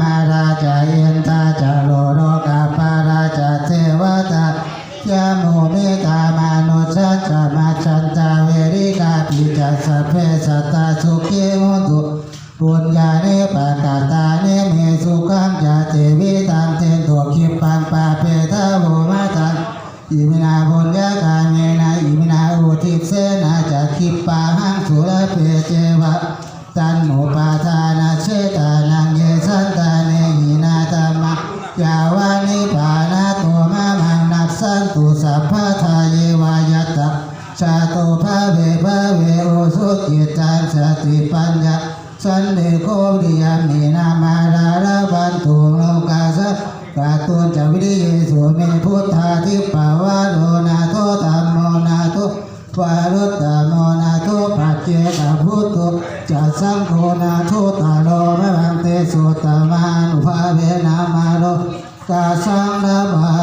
มาราชาอินทาจาโลโลกาปาราชาเทวตายามเมตามานุชาจามาชันตาเวริกาปิจัสเพสัตาสุเกโหตุปุญญาเนปกาตาเนเมสุขังยาเทวิตังเทนตัวคิปังปาเปทาโหมาตังอิมินาบุญญาคาเมนาอิมินาอุทิเสนาจะคิปาหังสุรเปเจวะตันโมปาทานาเชตา ยาวานิปานาตัวมะมังนัสสันตุสัพพะทาเยวายตะชาโตภะเวภะเวโอสุกิตังสติปัญญาสันเดโควิยามีนามาราระบันตุโลกาสะกาตุนจะวิริยสุเมพุทธาทิปาวาโนนาโทตัมโมนาโทวารุตตโมนาโทปัจเจกพุทโธจะสังโฆนาโทตาโลมะบังเตสุตตมานุภาเวนามา โลกา